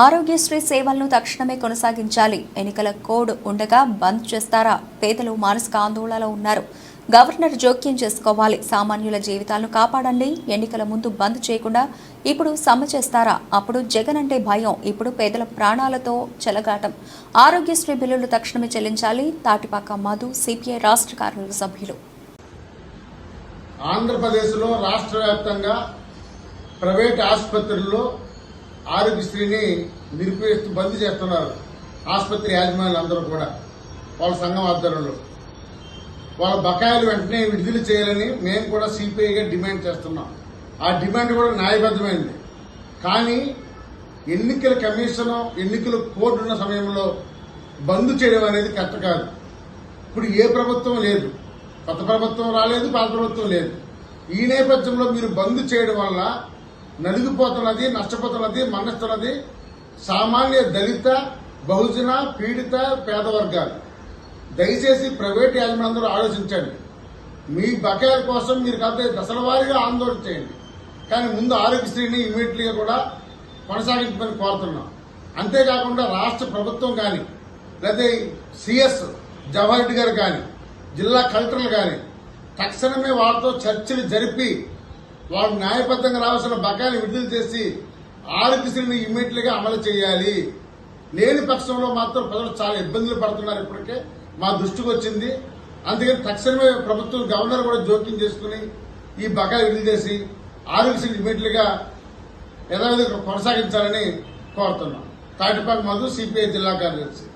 ఆరోగ్యశ్రీ సేవలను తక్షణమే కొనసాగించాలి. ఎన్నికల కోడ్ ఉండగా బంద్ చేస్తారా? పేదలు మానసిక ఆందోళనలో ఉన్నారు. గవర్నర్ జోక్యం చేసుకోవాలి. సామాన్యుల జీవితాలను కాపాడండి. ఎన్నికల ముందు బంద్ చేయకుండా ఇప్పుడు సమ్మె చేస్తారా? అప్పుడు జగన్ అంటే భయం. ఇప్పుడు పేదల ప్రాణాలతో చెలగాటం. ఆరోగ్యశ్రీ బిల్లులు తక్షణమే చెల్లించాలి. తాటిపాక మధు సిపిఐ రాష్ట్ర కార్యవర్గ సభ్యులు. ఆంధ్రప్రదేశ్లో రాష్ట్ర వ్యాప్తంగా ప్రైవేట్ ఆసుపత్రుల్లో ఆరోగ్యశ్రీని నిలిపివేస్తూ బంద్ చేస్తున్నారు ఆసుపత్రి యాజమాన్యులు అందరూ కూడా వాళ్ళ సంఘం ఆధ్వర్యంలో. వాళ్ళ బకాయిలు వెంటనే విడుదల చేయాలని మేము కూడా సిపిఐగా డిమాండ్ చేస్తున్నాం. ఆ డిమాండ్ కూడా న్యాయబద్ధమైంది. కానీ ఎన్నికల కమిషన్ ఎన్నికల కోర్టు ఉన్న సమయంలో బంద్ చేయడం అనేది కరెక్ట్ కాదు. ఇప్పుడు ఏ ప్రభుత్వం లేదు. కొత్త ప్రభుత్వం రాలేదు పాత ప్రభుత్వం లేదు. ఈ నేపథ్యంలో మీరు బంద్ చేయడం వల్ల నలిగిపోతున్నది నష్టపోతున్నది మన్నిస్తున్నది సామాన్య దళిత బహుజన పీడిత పేద వర్గాలు దయచేసి ప్రైవేట్ యాజమాన్యందరూ ఆలోచించండి. మీ బకాయిల కోసం మీరు కాకపోతే దశల వారీగా ఆందోళన చేయండి. కానీ ముందు ఆరోగ్యశ్రీని ఇమీడియట్లీగా కూడా కొనసాగించమని కోరుతున్నాం. అంతేకాకుండా రాష్ట్ర ప్రభుత్వం కానీ లేదా సిఎస్ జవహర్ రెడ్డి గారు కానీ జిల్లా కలెక్టర్లు కానీ తక్షణమే వాళ్ళతో చర్చలు జరిపి వాళ్ళు న్యాయబద్దంగా రావాల్సిన బకాయిలు విడుదల చేసి ఆరోగ్యశ్రీని ఇమ్మీడియట్గా అమలు చేయాలి. లేని పక్షంలో మాత్రం ప్రజలు చాలా ఇబ్బందులు పడుతున్నారు ఇప్పటికే. మా దృష్టికి వచ్చింది. అందుకని తక్షణమే ప్రభుత్వం గవర్నర్ కూడా జోక్యం చేసుకుని ఈ బకాయి విడుదల చేసి ఆరోగ్యశ్రీ ఇమ్మీడియట్గా యథావిధిగా కొనసాగించాలని కోరుతున్నాం. తాటిపాక మధు సిపిఐ జిల్లా కార్యదర్శి.